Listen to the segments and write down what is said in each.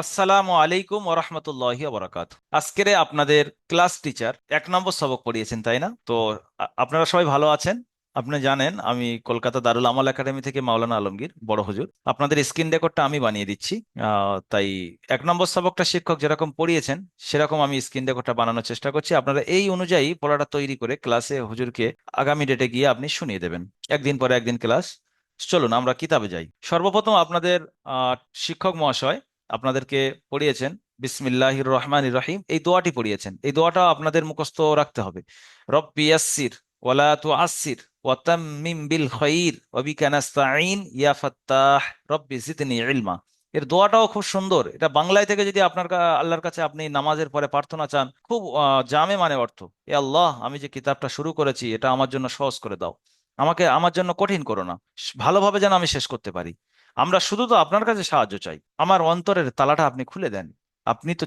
আসসালামু আলাইকুম ওরহমতুল্লাহি বরাকাত। আজকের আপনাদের ক্লাস টিচার এক নম্বর সবক পড়িয়েছেন, তাই না? তো আপনারা সবাই ভালো আছেন? আপনি জানেন, আমি কলকাতা দারুল আমাল একাডেমি থেকে মাওলানা আলমগীর, বড় হুজুর। আপনাদের স্ক্রিন রেকর্ডটা আমি বানিয়ে দিচ্ছি। তাই এক নম্বর সবকটা শিক্ষক যেরকম পড়িয়েছেন, সেরকম আমি স্ক্রিন রেকর্ডটা বানানোর চেষ্টা করছি। আপনারা এই অনুযায়ী পড়াটা তৈরি করে ক্লাসে হুজুরকে আগামী ডেটে গিয়ে আপনি শুনিয়ে দেবেন। একদিন পরে একদিন ক্লাস। চলুন, আমরা কিতাবে যাই। সর্বপ্রথম আপনাদের শিক্ষক মহাশয় আপনাদেরকে পড়িয়েছেন, বিসমিল্লাহির রহমানির রহিম। এই দোয়াটি পড়িয়েছেন। এই দোয়াটা আপনাদের মুখস্থ রাখতে হবে। রব্বি তুআসসির ওয়াতাম্মিম বিল ইয়া ফাত্তাহ, রব্বি জিদনি ইলমা। এর দোয়াটাও খুব সুন্দর। এটা বাংলায় থেকে যদি আপনার আল্লাহর কাছে আপনি নামাজের পরে প্রার্থনা চান, খুব জামে মানে অর্থ। এ আল্লাহ, আমি যে কিতাবটা শুরু করেছি, এটা আমার জন্য সহজ করে দাও। আমাকে, আমার জন্য কঠিন করো না। ভালোভাবে যেন আমি শেষ করতে পারি। আমরা শুধু তো আপনার কাছে সাহায্য চাই। আমার অন্তরের তালাটা আপনি খুলে দেন। আপনি তো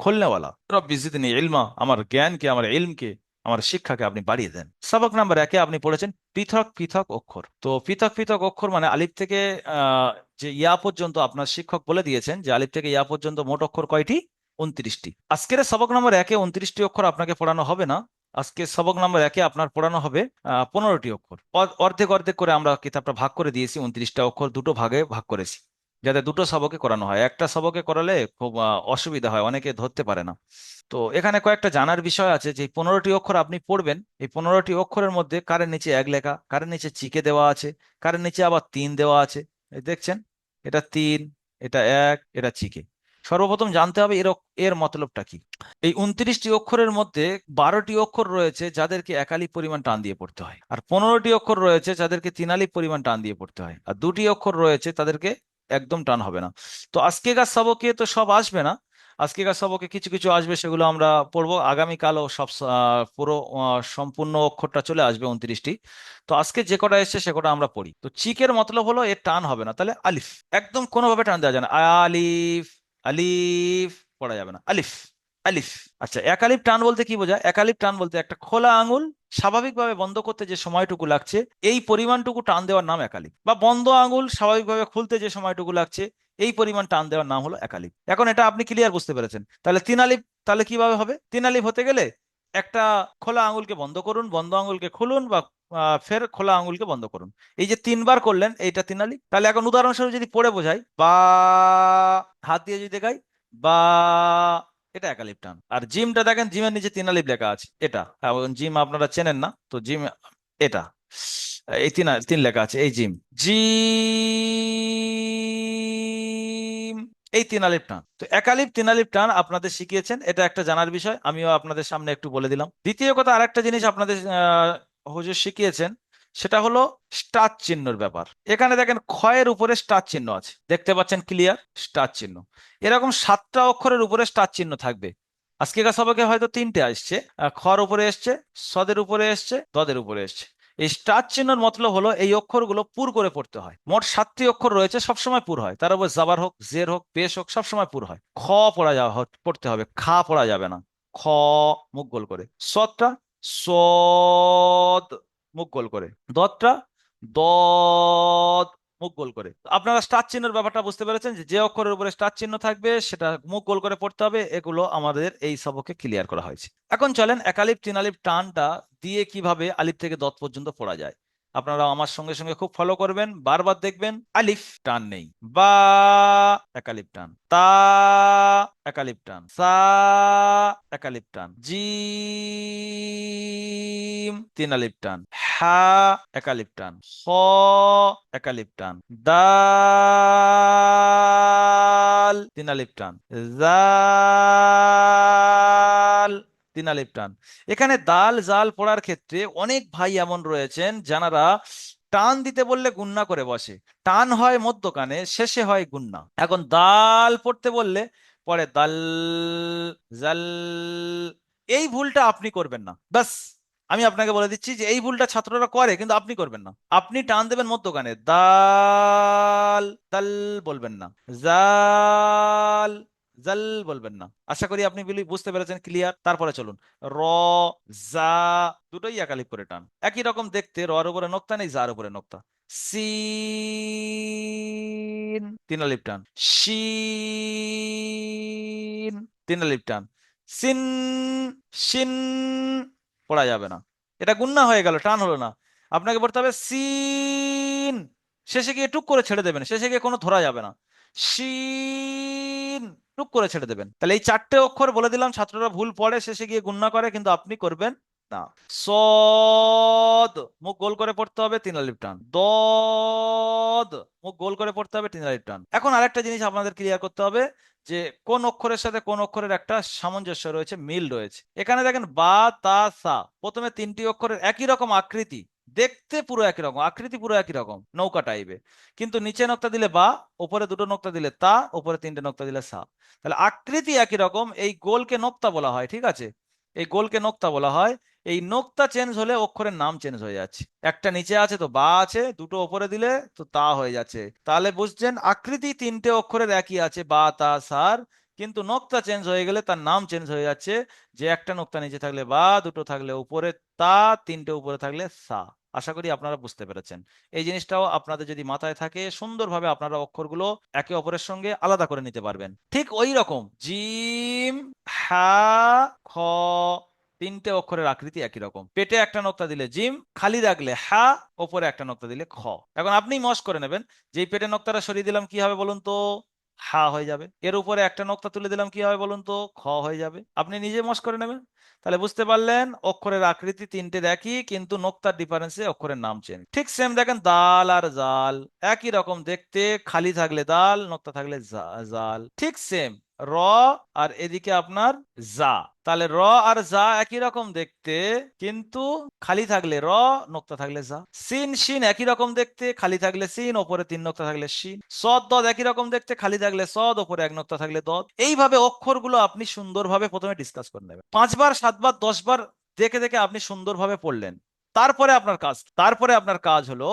খুলনেওয়ালা। রব্বি ইলমা, আমার জ্ঞানকে, আমার ইলমকে, আমার শিক্ষাকে আপনি বাড়িয়ে দেন। সবক নাম্বার একে আপনি পড়েছেন, পৃথক পৃথক অক্ষর। তো পৃথক পৃথক অক্ষর মানে আলিফ থেকে যে ইয়া পর্যন্ত আপনার শিক্ষক বলে দিয়েছেন, যে আলিফ থেকে ইয়া পর্যন্ত মোট অক্ষর কয়টি? উনত্রিশটি। আজকের সবক নাম্বার একে উনত্রিশটি অক্ষর আপনাকে পড়ানো হবে না। আজকে সবক নাম্বার একে আপনার পড়ানো হবে পনেরোটি অক্ষর। অর্ধেক অর্ধেক করে আমরা কিতাবটা ভাগ করে দিয়েছি, উনত্রিশটা অক্ষর দুটো ভাগে ভাগ করেছি, যাতে দুটো সবকে করানো হয়। একটা সবকে করালে খুব অসুবিধা হয়, অনেকে ধরতে পারে না। তো এখানে কয়েকটা জানার বিষয় আছে যে, পনেরোটি অক্ষর আপনি পড়বেন, এই পনেরোটি অক্ষরের মধ্যে কারের নিচে এক লেখা, কারের নিচে চিকে দেওয়া আছে, কারের নিচে আবার তিন দেওয়া আছে। দেখছেন? এটা তিন, এটা এক, এটা চিকে। সর্বপ্রথম জানতে হবে এর এর মতলবটা কি। এই উনত্রিশটি অক্ষরের মধ্যে বারোটি অক্ষর রয়েছে যাদেরকে একালি পরিমাণ টান দিয়ে পড়তে হয়, আর পনেরোটি অক্ষর রয়েছে যাদেরকে তিনালি পরিমাণ টান দিয়ে পড়তে হয়, আর দুটি অক্ষর রয়েছে তাদেরকে একদম টান হবে না। তো আজকেকার সবকে তো সব আসবে না, আজকেকার সবকে কিছু কিছু আসবে সেগুলো আমরা পড়ব, আগামীকালও সব পুরো সম্পূর্ণ অক্ষরটা চলে আসবে উনত্রিশটি। তো আজকে যে কটা এসছে সে কটা আমরা পড়ি। তো চিকের মতলব হলো এর টান হবে না, তাহলে আলিফ, একদম কোনোভাবে টান দেওয়া যায় না, আলিফ আলিফ, পড়া যাবে না। আলিফ আলিফ। আচ্ছা একালিপ টান বলতে কি বোঝায়? একালিপ টান বলতে একটা খোলা আঙুল স্বাভাবিকভাবে বন্ধ করতে যে সময়টুকু লাগছে, এই পরিমাণটুকু টান দেওয়ার নাম একালিপ বা বন্ধ আঙুল স্বাভাবিকভাবে খুলতে যে সময়টুকু লাগছে, এই পরিমাণ টান দেওয়ার নাম হলো একালিপ এখন এটা আপনি ক্লিয়ার বুঝতে পেরেছেন। তাহলে তিন আলিফ, তাহলে কীভাবে হবে? তিন আলিপ হতে গেলে একটা খোলা আঙুলকে বন্ধ করুন, বন্ধ আঙুলকে খুলুন বা ফের খোলা আঙুলকে বন্ধ করুন। এই যে তিনবার করলেন, এইটা তিন আলিপ তাহলে এখন উদাহরণস্বরূপ যদি পড়ে বোঝাই, বা হাত দিয়ে যদি দেখাই, বা এটা একালিপ টান। আর জিমটা দেখেন, জিমের নিচে তিন আলিপ লেখা আছে, এটা। এবং জিম আপনারা চেনেন না, তো জিম এটা। এই তিন তিন লেখা আছে, এই জিম। জিম, এই তিন আলিপ টান। তো একালিপ তিন আলিপ টান আপনাদের শিখিয়েছেন, এটা একটা জানার বিষয়, আমিও আপনাদের সামনে একটু বলে দিলাম। দ্বিতীয় কথা, আরেকটা জিনিস আপনাদের হুজুর শিখিয়েছেন, সেটা হলো স্টার চিহ্নর ব্যাপার। এখানে দেখেন ক্ষয়ের উপরে স্টার চিহ্ন আছে। দেখতে পাচ্ছেন ক্লিয়ার? স্টার চিহ্ন। এরকম সাতটা অক্ষরের উপরে স্টার চিহ্ন থাকবে। আজকেকার সবাইকে হয়তো তিনটে আসছে। খর উপরে এসছে, সদের উপরে এসছে, দদের উপরে এসছে। এই স্টার চিহ্নর মতলব হলো এই অক্ষরগুলো পুর করে পড়তে হয়। মোট সাতটি অক্ষর রয়েছে, সবসময় পুর হয়। তার উপর জাবার হোক, জের হোক, পেশ হোক, সবসময় পুর হয়। খ পড়া যাওয়া পড়তে হবে। খা পড়া যাবে না। খ মুখ গোল করে। সদটা সদ মুখ গোল করে। দতটা দদ মুখ গোল করে। আপনারা স্টার চিহ্নের ব্যাপারটা বুঝতে পেরেছেন যে অক্ষরের উপরে স্টার চিহ্ন থাকবে, সেটা মুখ গোল করে পড়তে হবে, এগুলো আমাদের এই সবকে ক্লিয়ার করা হয়েছে। এখন চলেন একালিপ তিনালিপ টানটা দিয়ে কীভাবে আলিপ থেকে দত পর্যন্ত পড়া যায়। আপনারা আমার সঙ্গে সঙ্গে খুব ফলো করবেন, বারবার দেখবেন, আলিফ টান নেই। বা একালিপ টান। তা একালিপ টান। সা একালিপ টান। জিম, তিন আলিপ টান। হা একালিপ টান। খ একালিপ টান। দাল, তিন আলিপ টান। জাল তিন আলিপ টান। এখানে দাল, জাল পড়ার ক্ষেত্রে অনেক ভাই এমন রয়েছেন যারা টান দিতে বললে গুন্না করে বসে। টান হয় মধ্যকানে শেষে হয় গুন্না। এখন দাল পড়তে বললে পরে দাল, জাল, এই ভুলটা আপনি করবেন না। ব্যাস, আমি আপনাকে বলে দিচ্ছি যে এই ভুলটা ছাত্ররা করে কিন্তু আপনি করবেন না। আপনি টান দেবেন মধ্যকানে দাল দাল বলবেন না, জাল জাল বলবেন না। আশা করি আপনি বুঝতে পেরেছেন ক্লিয়ার তারপরে চলুন। র, জা, দুটোই একালিপ করে টান। একই রকম দেখতে, রর উপরে নোক্তা নেই জার উপরে নোক্তা। সিন তিন আলিফ টান। শিন তিন আলিফ টান। সিন শিন পড়া যাবে না। এটা গুন্না হয়ে গেল, টান হলো না। আপনাকে পড়তে হবে সিন। শেষে গিয়ে টুক করে ছেড়ে দেবেন, শেষে গিয়ে কোনো ধরা যাবে না। শিন টুক করে ছেড়ে দেবেন। তাহলে এই চারটে অক্ষর বলে দিলাম, ছাত্ররা ভুল পড়ে, শেষে গিয়ে গুন্না করে, কিন্তু আপনি করবেন না। সদ, মুখ গোল করে পড়তে হবে, তিন আলিফ টান। দদ, মুখ গোল করে পড়তে হবে, তিন আলিফ টান। এখন আরেকটা জিনিস আপনাদের ক্লিয়ার করতে হবে, যে কোন অক্ষরের সাথে কোন অক্ষরের একটা সামঞ্জস্য রয়েছে, মিল রয়েছে। এখানে দেখেন বা, তা, সা। প্রথমে তিনটি অক্ষরের একই রকম আকৃতি দেখতে পুরো একই রকম, আকৃতি পুরো একই রকম, নৌকা টাইপের কিন্তু নিচে নক্তা দিলে বা, ওপরে দুটো নক্তা দিলে তা, ওপরে তিনটে নক্তা দিলে সা। তাহলে আকৃতি একই রকম, এই গোলকে নোক্তা বলা হয়, ঠিক আছে? এই গোলকে নোক্তা বলা হয়, এই নোক্তা চেঞ্জ হলে অক্ষরের নাম চেঞ্জ হয়ে যাচ্ছে। একটা নিচে আছে তো বা আছে, দুটো ওপরে দিলে তো তা হয়ে যাচ্ছে। তাহলে বুঝছেন, আকৃতি তিনটে অক্ষরের একই আছে, বা, তা, সার, কিন্তু নোক্তা চেঞ্জ হয়ে গেলে তার নাম চেঞ্জ হয়ে যাচ্ছে। যে একটা নোক্তা নিচে থাকলে বা, দুটো থাকলে উপরে তা, তিনটে উপরে থাকলে সা। আশা করি আপনারা বুঝতে পেরেছেন। এই জিনিসটাও আপনাদের যদি মাথায় থাকে, সুন্দরভাবে আপনারা অক্ষরগুলো একে অপরের সঙ্গে আলাদা করে নিতে পারবেন। ঠিক ওই রকম, জিম, হা, খ, তিনটে অক্ষরের আকৃতি একই রকম। পেটে একটা নোক্তা দিলে জিম, খালি রাখলে হা, ওপরে একটা নোক্তা দিলে খ। এখন আপনি মশ করে নেবেন যে পেটে নোক্তাটা সরিয়ে দিলাম, কি হবে বলুন তো? হা হয়ে যাবে। এর উপরে একটা নক্তা তুলে দিলাম, কি হবে বলুন তো? খ হয়ে যাবে। আপনি নিজে মশ করে নেবেন। তাহলে বুঝতে পারলেন, অক্ষরের আকৃতি তিনটে একই, কিন্তু নোক্তার ডিফারেন্সে অক্ষরের নাম চেন ঠিক সেম দেখেন, দাল আর জাল। একই রকম দেখতে, খালি থাকলে দাল, নোক্তা থাকলে জাল। ঠিক সেম র আর এদিকে আপনার জা তাহলে র আর জা একই রকম দেখতে, কিন্তু খালি থাকলে র, নোক্তা থাকলে জা সিন শিন একই রকম দেখতে, খালি থাকলে সিন, ওপরে তিন, নোক্তা থাকলে শিন সদ, দদ একই রকম দেখতে, খালি থাকলে সদ, ওপরে এক, নোক্তা থাকলে দদ। এইভাবে অক্ষরগুলো আপনি সুন্দরভাবে প্রথমে ডিসকাস করে নেবেন। পাঁচবার, সাতবার, দশবার দেখে দেখে আপনি সুন্দরভাবে পড়লেন। তারপরে আপনার কাজ। তারপরে আপনার কাজ হলো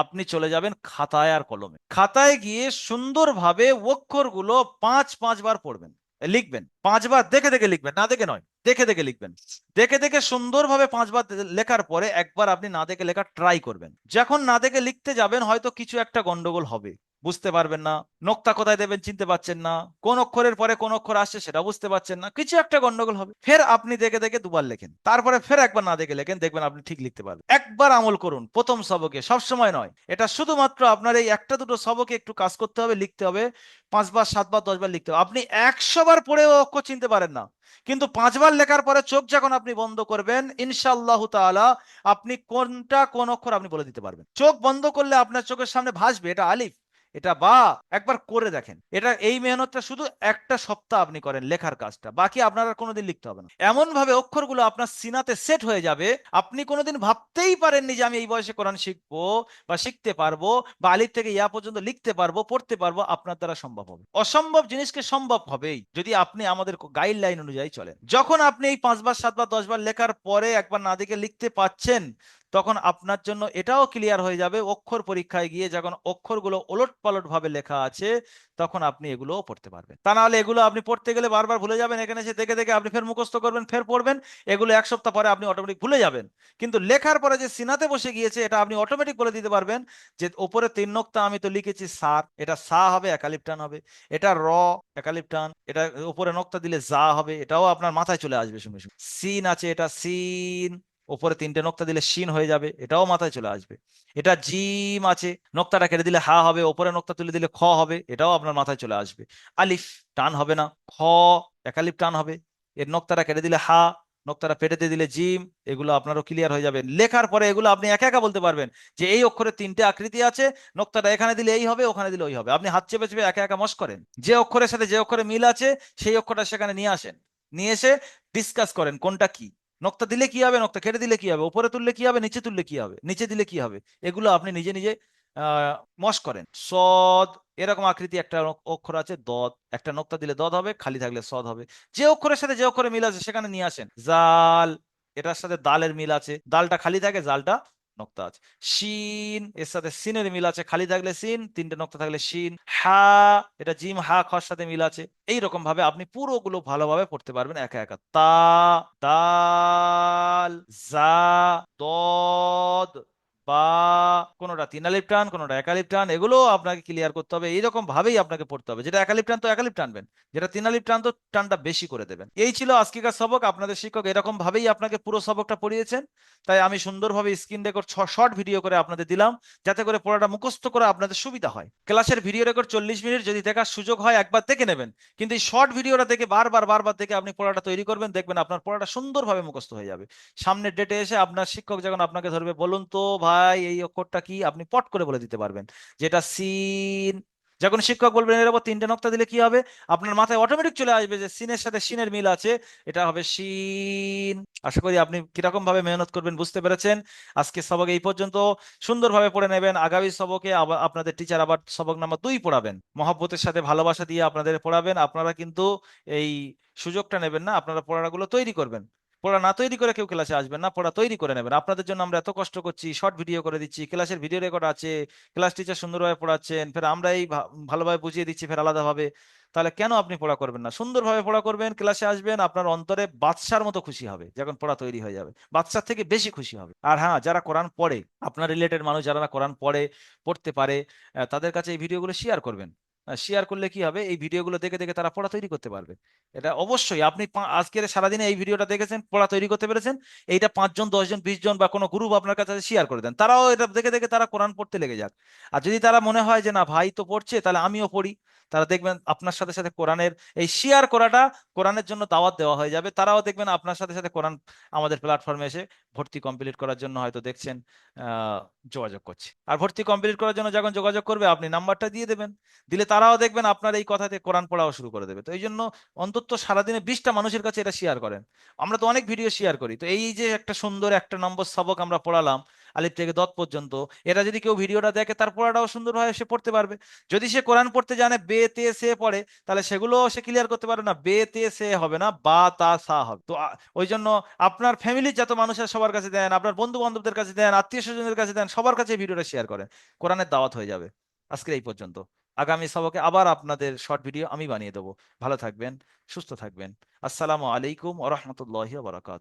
আপনি চলে যাবেন খাতায় আর কলমে। খাতায় গিয়ে সুন্দরভাবে অক্ষরগুলো পাঁচ পাঁচবার পড়বেন, লিখবেন। পাঁচবার দেখে দেখে লিখবেন, না দেখে নয়, দেখে দেখে লিখবেন। দেখে দেখে সুন্দরভাবে পাঁচবার লেখার পরে একবার আপনি না দেখে লেখা ট্রাই করবেন। যখন না দেখে লিখতে যাবেন, হয়তো কিছু একটা গন্ডগোল হবে। বুঝতে পারবেন না, নোক্তা কোথায় দেবেন চিনতে পারছেন না, কোন অক্ষরের পরে কোন অক্ষর আসছে সেটা বুঝতে পারছেন না, কিছু একটা গন্ডগোল হবে। ফের আপনি দেখে দেখে দুবার লেখেন, তারপরে ফের একবার না দেখে লেখেন, দেখবেন আপনি ঠিক লিখতে পারবেন। একবার আমল করুন, প্রথম সবকে সব সময় নয়, এটা শুধুমাত্র আপনার এই একটা দুটো সবকে একটু কাজ করতে হবে, লিখতে হবে, পাঁচবার, সাতবার, দশবার লিখতে হবে। আপনি একশো বার পড়েও অক্ষর চিনতে পারেন না, কিন্তু পাঁচবার লেখার পরে চোখ যখন আপনি বন্ধ করবেন, ইনশাআল্লাহ তাআলা আপনি কোনটা কোন অক্ষর আপনি বলে দিতে পারবেন। চোখ বন্ধ করলে আপনার চোখের সামনে ভাসবে, এটা আলিফ। এটা বা একবার করে দেখেন। এটা এই মেহনতটা শুধু একটা সপ্তাহ আপনি করেন লেখার কাজটা, বাকি আপনার কোনোদিন লিখতে হবে না। এমন ভাবে অক্ষরগুলো আপনার সিনাতে সেট হয়ে যাবে, আপনি কোনোদিন ভাবতেই পারেননি যে আমি এই বয়সে কোরআন শিখব বা শিখতে পারব বা আলিফ থেকে ইয়া পর্যন্ত লিখতে পারব, পড়তে পারব, আপনার দ্বারা সম্ভব হবে। অসম্ভব জিনিসকে সম্ভব হবেই যদি আপনি আমাদের গাইডলাইন অনুযায়ী চলেন। যখন আপনি এই পাঁচবার, সাতবার, দশবার লেখার পরে একবার না দেখে লিখতে পাচ্ছেন তখন আপনার জন্য এটাও ক্লিয়ার হয়ে যাবে অক্ষর পরীক্ষায় গিয়ে যখন অক্ষরগুলো ওলট পালট ভাবে লেখা আছে, তখন আপনি এগুলোও পড়তে পারবেন। তা নাহলে এগুলো আপনি পড়তে গেলে বারবার ভুলে যাবেন, এখানে এসে দেখে দেখে আপনি ফের মুখস্থ করবেন, ফের পড়বেন, এগুলো এক সপ্তাহ পরে আপনি অটোমেটিক ভুলে যাবেন। কিন্তু লেখার পরে যে সিনাতে বসে গিয়েছে, এটা আপনি অটোমেটিক বলে দিতে পারবেন যে ওপরে তিন নোক্তা আমি তো লিখেছি সার, এটা সা হবে একালিপ টান হবে, এটা র একালিপ টান এটা উপরে নোক্তা দিলে জা হবে, এটাও আপনার মাথায় চলে আসবে সঙ্গে সঙ্গে সিন আছে, এটা সিন ওপরে তিনটে নোক্তা দিলে শিন হয়ে যাবে, এটাও মাথায় চলে আসবে। এটা জিম আছে, নোক্তাটা কেটে দিলে হা হবে, ওপরে নোক্তা তুলে দিলে খ হবে, এটাও আপনার মাথায় চলে আসবে। আলিফ, টান হবে না, খ, একালিফ টান হবে, এর নোক্তাটা কেটে দিলে হা, নোক্তাটা পেটে দিলে জিম, এগুলো আপনারও ক্লিয়ার হয়ে যাবে। লেখার পরে এগুলো আপনি একা একা বলতে পারবেন যে এই অক্ষরে তিনটে আকৃতি আছে, নোক্তাটা এখানে দিলে এই হবে, ওখানে দিলে ওই হবে। আপনি হাত চেপে চেপে একা একা মশ করেন। যে অক্ষরের সাথে যে অক্ষরে মিল আছে, সেই অক্ষরটা সেখানে নিয়ে আসেন। নিয়ে এসে ডিসকাস করেন কোনটা কি। নোক্তা দিলে কি হবে? নক্তা কেটে দিলে কি হবে? উপরে তুললে কি হবে? নিচে তুললে কি হবে? নিচে দিলে কি হবে? এগুলো আপনি নিজে নিজে মশ করেন। সদ, এরকম আকৃতি একটা অক্ষর আছে, দদ। একটা নক্তা দিলে দদ হবে, খালি থাকলে সদ হবে। যে অক্ষরের সাথে যে অক্ষরে মিল আছে, সেখানে নিয়ে আসেন। জাল, এটার সাথে দালের মিল আছে। দালটা খালি থাকে, জালটা নোক্তা আছে। শিন, এর সাথে সিনের মিল আছে, খালি থাকলে সিন, তিনটে নোক্তা থাকলে শিন। হা, এটা জিম, হা খর সাথে মিল আছে। এই রকম ভাবে আপনি পুরোগুলো ভালোভাবে পড়তে পারবেন একা একা। তা, দাল জা দদ বা কোনোটা তিন আলিফ টান, কোনোটা এক আলিফ টান, এগুলো আপনাকে ক্লিয়ার করতে হবে। এইরকম ভাবেই আপনাকে পড়তে হবে। যেটা এক আলিফ টান তো এক আলিফ টানবেন। যেটা তিন আলিফ টান তো টানটা বেশি করে দেবেন। এই ছিল আজকেকার সবক। আপনাদের শিক্ষক এরকম ভাবেই আপনাকে পুরো সবকটা পড়িয়েছেন। তাই আমি সুন্দরভাবে স্ক্রিন রেকর্ড শর্ট ভিডিও করে আপনাদের দিলাম। যাতে করে পড়াটা মুখস্থ করা আপনাদের সুবিধা হয়। ক্লাসের ভিডিও রেকর্ড চল্লিশ মিনিট। যদি দেখার সুযোগ হয়, একবার দেখে নেবেন। কিন্তু এই শর্ট ভিডিওটা দেখে বারবার বারবার দেখে আপনি পড়াটা তৈরি করবেন, দেখবেন আপনার পড়াটা সুন্দরভাবে মুখস্থ হয়ে যাবে। সামনের ডেটে এসে আপনার শিক্ষক যখন আপনাকে ধরবে, বলুন তো ভাই এই অক্ষরটা কি আপনি পট করে বলে দিতে পারবেন। যেটা সিন, যখন শিক্ষক বলবেন, এর উপর তিনটে নক্তা দিলে কি হবে? আপনার মাথায় অটোমেটিক চলে আসবে যে সিনের সাথে সিনের মিল আছে, এটা হবে শিন আশা করি আপনি কীরকম ভাবে মেহনত করবেন বুঝতে পেরেছেন। আজকে সবক এই পর্যন্ত। সুন্দরভাবে পড়ে নেবেন। আগামী সবকে আপনাদের টিচার আবার সবক নাম্বার দুই পড়াবেন। মহব্বতের সাথে ভালোবাসা দিয়ে আপনাদের পড়াবেন। আপনারা কিন্তু এই সুযোগটা নেবেন না। আপনারা পড়াগুলো তৈরি করবেন। পড়া না তৈরি করে কেউ ক্লাসে আসবেন না, পড়া তৈরি করে নেবেন। আপনাদের জন্য আমরা এত কষ্ট করছি শর্ট ভিডিও করে দিচ্ছি ক্লাসের ভিডিও রেকর্ড আছে ক্লাস টিচার সুন্দরভাবে পড়াচ্ছেন, ফের আমরা এই ভা- ভালোভাবে বুঝিয়ে দিচ্ছি, ফের আলাদাভাবে। তাহলে কেন আপনি পড়া করবেন না? সুন্দরভাবে পড়া করবেন ক্লাসে আসবেন, আপনার অন্তরে বাদশার মতো খুশি হবে, যখন পড়া তৈরি হয়ে যাবে। বাদশার থেকে বেশি খুশি হবে। আর হ্যাঁ যারা কোরআন পড়ে, আপনার রিলেটেড মানুষ যারা কোরআন পড়ে, পড়তে পারে তাদের কাছে এই ভিডিওগুলো শেয়ার করবেন। শেয়ার করলে কি হবে? এই ভিডিওগুলো দেখে দেখে তারা পড়া তৈরি করতে পারবে। এটা অবশ্যই আপনি আজকের সারাদিনে এই ভিডিওটা দেখেছেন, পড়া তৈরি করতে পেরেছেন, এইটা পাঁচজন, দশজন বিশ জন বা কোনো গ্রুপ আপনার কাছে শেয়ার করে দেন। তারাও এটা দেখে দেখে তারা কোরআন পড়তে লেগে যাক। আর যদি তারা মনে হয় যে না, ভাই তো পড়ছে, তাহলে আমিও পড়ি। তারা দেখবেন আপনার সাথে সাথে কোরআনের এই শেয়ার করাটা কোরআনের জন্য দাওয়াত দেওয়া হয়ে যাবে। তারাও দেখবেন আপনার সাথে সাথে কোরআন আমাদের প্ল্যাটফর্মে এসে ভর্তি কমপ্লিট করার জন্য হয়তো দেখছেন যোগাযোগ করছে। আর ভর্তি কমপ্লিট করার জন্য যখন যোগাযোগ করবে, আপনি নাম্বারটা দিয়ে দেবেন। দিলে তারাও দেখবেন আপনার এই কথাতে কোরআন পড়াও শুরু করে দেবে। তো এই জন্য অন্তত সারাদিনে বিশটা মানুষের কাছে এটা শেয়ার করেন। আমরা তো অনেক ভিডিও শেয়ার করি। তো এই যে একটা সুন্দর একটা নম্বর সবক আমরা পড়ালাম আলিফ থেকে দত পর্যন্ত, এটা যদি কেউ ভিডিওটা দেখে তার পড়াটাও সুন্দরভাবে সে পড়তে পারবে। যদি সে কোরআন পড়তে জানে বে, তে, সে পড়ে, তাহলে সেগুলো সে ক্লিয়ার করতে পারবে না, বে, তে, সে হবে না, বা, তা, সা হবে। তো ওই জন্য আপনার ফ্যামিলির যত মানুষের সবার কাছে দেন, আপনার বন্ধু বান্ধবদের কাছে দেন আত্মীয় স্বজনদের কাছে দেন, সবার কাছে ভিডিওটা শেয়ার করেন। কোরআনের দাওয়াত হয়ে যাবে। আজকে এই পর্যন্ত। আগামী সবকে আবার আপনাদের শর্ট ভিডিও আমি বানিয়ে দেবো। ভালো থাকবেন, সুস্থ থাকবেন। আসসালামু আলাইকুম ওরহমতুল্লাহ বারাকাত